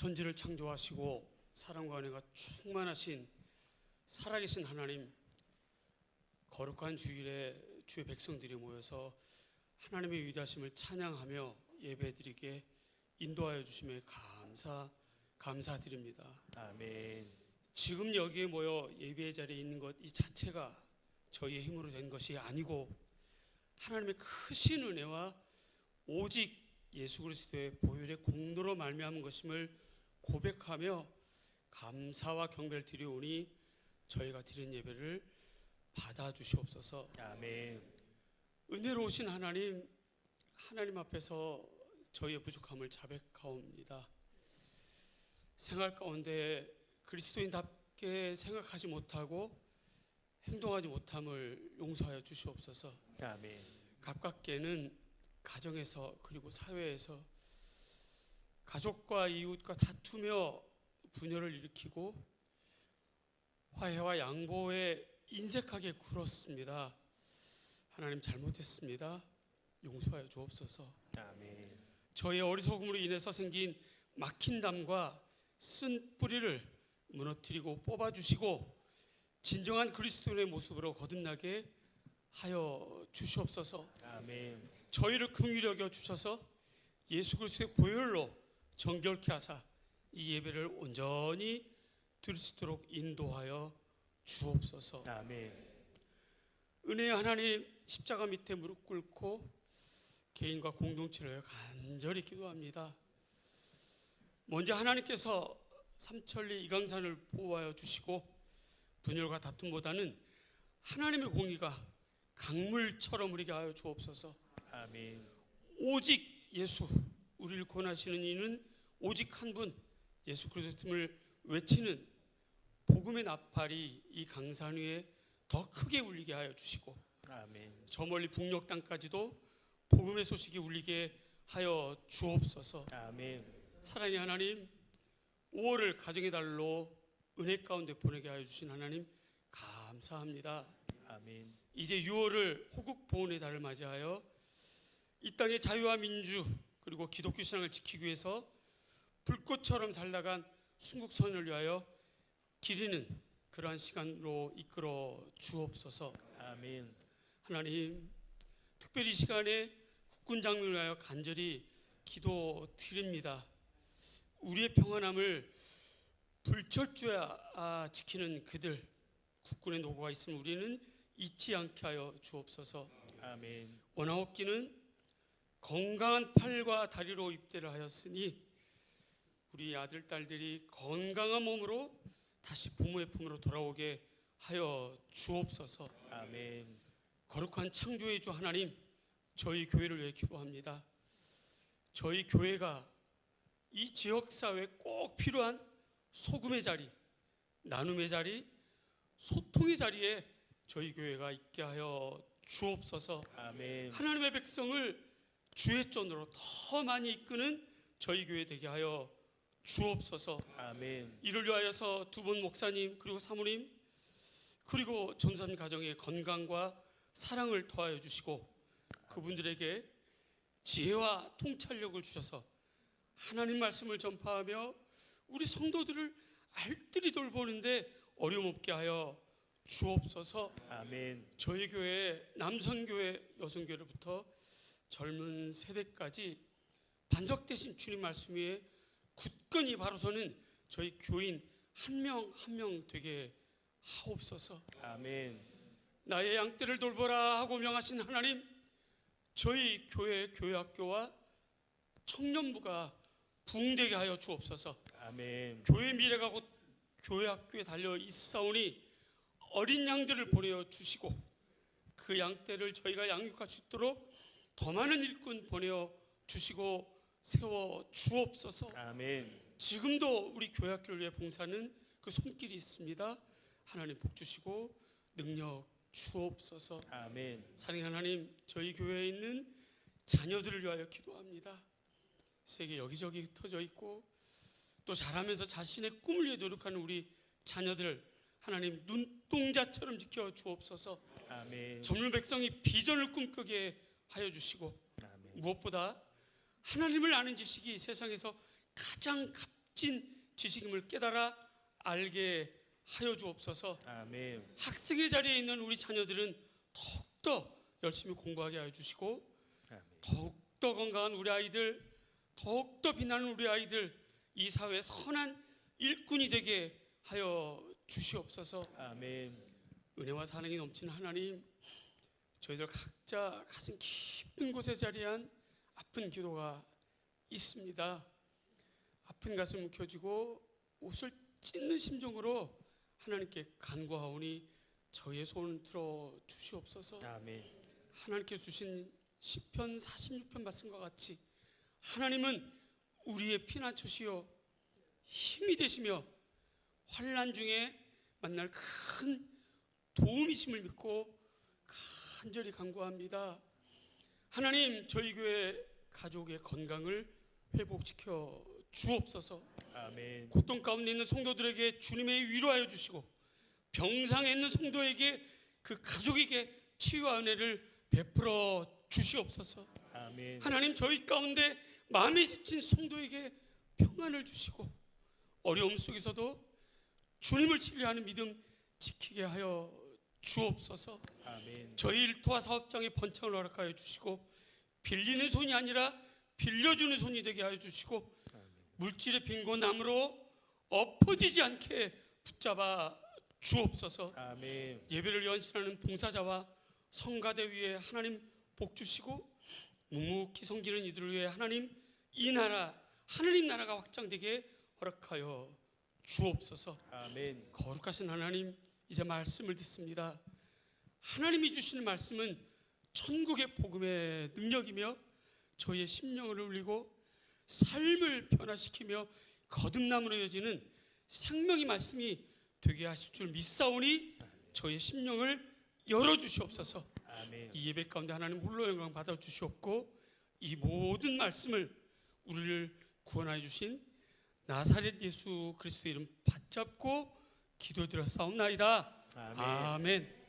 천지를 창조하시고 사랑과 은혜가 충만하신 살아계신 하나님 거룩한 주일에 주의 백성들이 모여서 하나님의 위대하심을 찬양하며 예배드리게 인도하여 주심에 감사 감사드립니다. 아멘. 지금 여기에 모여 예배의 자리에 있는 것 이 자체가 저희의 힘으로 된 것이 아니고 하나님의 크신 은혜와 오직 예수 그리스도의 보혈의 공로로 말미암은 것임을 고백하며 감사와 경배를 드리오니 저희가 드린 예배를 받아 주시옵소서. 아멘. 은혜로우신 하나님 하나님 앞에서 저희의 부족함을 자백하옵니다. 생활 가운데 그리스도인답게 생각하지 못하고 행동하지 못함을 용서하여 주시옵소서. 아멘. 가깝게는 가정에서 그리고 사회에서 가족과 이웃과 다투며 분열을 일으키고 화해와 양보에 인색하게 굴었습니다. 하나님 잘못했습니다. 용서하여 주옵소서. 아멘. 저의 어리석음으로 인해서 생긴 막힌 담과 쓴 뿌리를 무너뜨리고 뽑아 주시고 진정한 그리스도인의 모습으로 거듭나게 하여 주시옵소서. 아멘. 저희를 긍휼히 여겨 주셔서 예수 그리스도의 보혈로 정결케 하사 이 예배를 온전히 드릴 수 있도록 인도하여 주옵소서. 아멘. 은혜의 하나님 십자가 밑에 무릎 꿇고 개인과 공동체를 간절히 기도합니다. 먼저 하나님께서 삼천리 이강산을 보호하여 주시고 분열과 다툼보다는 하나님의 공의가 강물처럼 흐르게 하여 주옵소서. 아멘. 오직 예수 우리를 권하시는 이는 오직 한 분 예수 그리스도를 외치는 복음의 나팔이 이 강산 위에 더 크게 울리게 하여 주시고 아멘. 저 멀리 북녘 땅까지도 복음의 소식이 울리게 하여 주옵소서. 아멘. 사랑의 하나님, 5월을 가정의 달로 은혜 가운데 보내게 하여 주신 하나님 감사합니다. 아멘. 이제 6월을 호국 보훈의 달을 맞이하여 이 땅의 자유와 민주 그리고 기독교 신앙을 지키기 위해서 불꽃처럼 살다간 순국 선을 위하여 기리는 그러한 시간으로 이끌어 주옵소서. 아멘. 하나님 특별히 이 시간에 국군 장군을 위하여 간절히 기도드립니다. 우리의 평안함을 불철주야 아, 지키는 그들 국군의 노고가 있으면 우리는 잊지 않게 하여 주옵소서. 아멘. 원하옵기는 건강한 팔과 다리로 입대를 하였으니 우리 아들 딸들이 건강한 몸으로 다시 부모의 품으로 돌아오게 하여 주옵소서. 아멘. 거룩한 창조의 주 하나님, 저희 교회를 위해 기도합니다. 저희 교회가 이 지역 사회에 꼭 필요한 소금의 자리, 나눔의 자리, 소통의 자리에 저희 교회가 있게 하여 주옵소서. 아멘. 하나님의 백성을 주의 존으로 더 많이 이끄는 저희 교회 되게 하여 주옵소서. 아멘. 이를 위하여서 두 분 목사님 그리고 사모님 그리고 전산 가정의 건강과 사랑을 더하여 주시고 그분들에게 지혜와 통찰력을 주셔서 하나님 말씀을 전파하며 우리 성도들을 알뜰히 돌보는데 어려움 없게 하여 주옵소서. 아멘. 저희 교회 남성 교회 여성 교회로부터 젊은 세대까지 반석되신 주님 말씀 위에 굳건히 바로 서는 저희 교인 한 명 한 명 되게 하옵소서. 아멘. 나의 양떼를 돌보라 하고 명하신 하나님, 저희 교회 교회학교와 청년부가 부흥되게 하여 주옵소서. 아멘. 교회 미래가 곧 교회학교에 달려 있사오니 어린 양들을 보내어 주시고 그 양떼를 저희가 양육할 수 있도록 더 많은 일꾼 보내어 주시고 세워 주옵소서. 아멘. 지금도 우리 교회 학교를 위해 봉사하는 그 손길이 있습니다. 하나님 복 주시고 능력 주옵소서. 아멘. 사랑의 하나님, 저희 교회에 있는 자녀들을 위하여 기도합니다. 세계 여기저기 흩어져 있고 또 자라면서 자신의 꿈을 위해 노력하는 우리 자녀들 하나님 눈동자처럼 지켜 주옵소서. 아멘. 젊은 백성이 비전을 꿈꾸게 하여 주시고 아멘. 무엇보다 하나님을 아는 지식이 세상에서 가장 값진 지식임을 깨달아 알게 하여 주옵소서. 아멘. 학생의 자리에 있는 우리 자녀들은 더욱더 열심히 공부하게 하여 주시고 아멘. 더욱더 건강한 우리 아이들, 더욱더 빛나는 우리 아이들 이 사회의 선한 일꾼이 되게 하여 주시옵소서. 아멘. 은혜와 사랑이 넘치는 하나님, 저희들 각자 가슴 깊은 곳에 자리한 아픈 기도가 있습니다. 아픈 가슴 묵혀지고 옷을 찢는 심정으로 하나님께 간구하오니 저희의 소원을 들어 주시옵소서. 아멘. 하나님께 주신 시편 46편 말씀과 같이 하나님은 우리의 피난처시요 힘이 되시며 환난 중에 만날 큰 도움이심을 믿고 간절히 간구합니다. 하나님 저희 교회 가족의 건강을 회복시켜 주옵소서. 아멘. 고통 가운데 있는 성도들에게 주님의 위로하여 주시고 병상에 있는 성도에게 그 가족에게 치유와 은혜를 베풀어 주시옵소서. 아멘. 하나님 저희 가운데 마음에 지친 성도에게 평안을 주시고 어려움 속에서도 주님을 신뢰하는 믿음 지키게 하여 주옵소서. 아멘. 저희 일터와 사업장에 번창을 허락하여 주시고 빌리는 손이 아니라 빌려주는 손이 되게 하여 주시고 물질의 빈곤함으로 엎어지지 않게 붙잡아 주옵소서. 아멘. 예배를 연신하는 봉사자와 성가대 위에 하나님 복 주시고 묵묵히 섬기는 이들을 위해 하나님 이 나라 하나님 나라가 확장되게 허락하여 주옵소서. 아멘. 거룩하신 하나님 이제 말씀을 듣습니다. 하나님이 주시는 말씀은 천국의 복음의 능력이며 저희의 심령을 울리고 삶을 변화시키며 거듭남으로 여지는 생명의 말씀이 되게 하실 줄 믿사오니 저희의 심령을 열어 주시옵소서. 이 예배 가운데 하나님 홀로 영광 받아 주시옵고 이 모든 말씀을 우리를 구원하여 주신 나사렛 예수 그리스도 이름 받잡고 기도드렸사옵나이다. 아멘. 아멘.